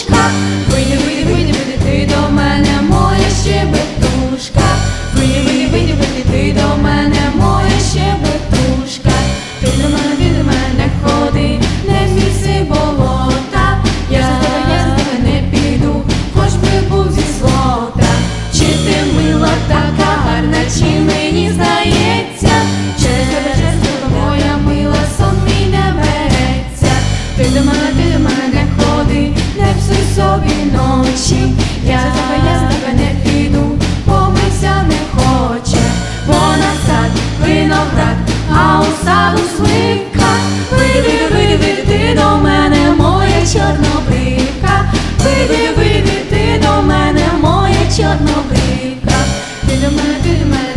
вушка. Вийди, вийди, вийди, тобі ночі, я тебе, я з тебе не піду, помився не хоче, понад сад, виноград, а у саду слика, вийди, вийди, ти до мене, моя чорнобрика, вийди, вийди, ти до мене, моя чорнобрика, ти до мене, ти до мене.